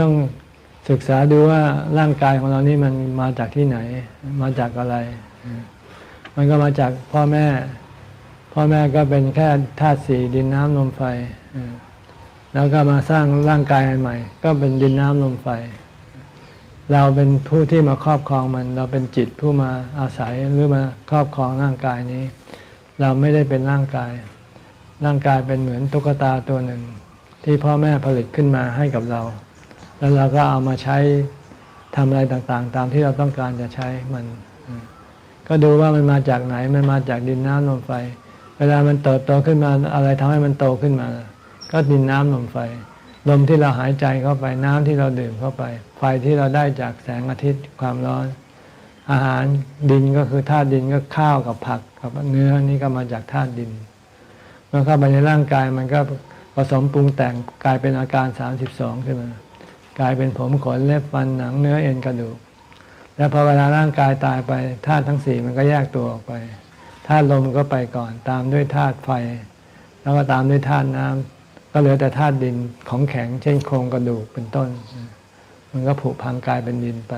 ต้องศึกษาดูว่าร่างกายของเรานี่มันมาจากที่ไหน มาจากอะไร มันก็มาจากพ่อแม่ พ่อแม่ก็เป็นแค่ธาตุสี่ดินน้ำลมไฟ แล้วก็มาสร้างร่างกายอันใหม่ ก็เป็นดินน้ำลมไฟ เราเป็นผู้ที่มาครอบครองมัน เราเป็นจิตผู้มาอาศัยหรือมาครอบครองร่างกายนี้ เราไม่ได้เป็นร่างกาย ร่างกายเป็นเหมือนตุ๊กตาตัวหนึ่ง ที่พ่อแม่ผลิตขึ้นมาให้กับเรา แล้วเราก็เอามาใช้ทำอะไรต่างๆ ตามที่เราต้องการจะใช้มัน ก็ดูว่ามันมาจากไหน มันมาจากดินน้ำลมไฟ เวลามันเติบโตขึ้นมาอะไรทำให้มันโตขึ้นมา ก็ดินน้ำลมไฟ ลมที่เราหายใจเข้าไปน้ำที่เราดื่มเข้าไป ไฟที่เราได้จากแสงอาทิตย์ความร้อน อาหารดินก็คือธาตุดินก็ข้าวกับผักกับเนื้อนี่ก็มาจากธาตุดิน เมื่อเข้าไปในร่างกายมันก็ผสมปรุงแต่งกลายเป็นอาการ32ขึ้นมา กลายเป็นผมขนเล็บฟันหนังเนื้อเอ็นกระดูก แล้วพอเวลาร่างกายตายไปธาตุทั้งสี่มันก็แยกตัวออกไปธาตุลมก็ไปก่อน ตามด้วยธาตุไฟ แล้วก็ตามด้วยธาตุน้ำก็เหลือแต่ธาตุดินของแข็ง เช่นโครงกระดูกเป็นต้น มันก็ผุพังกลายเป็นดินไป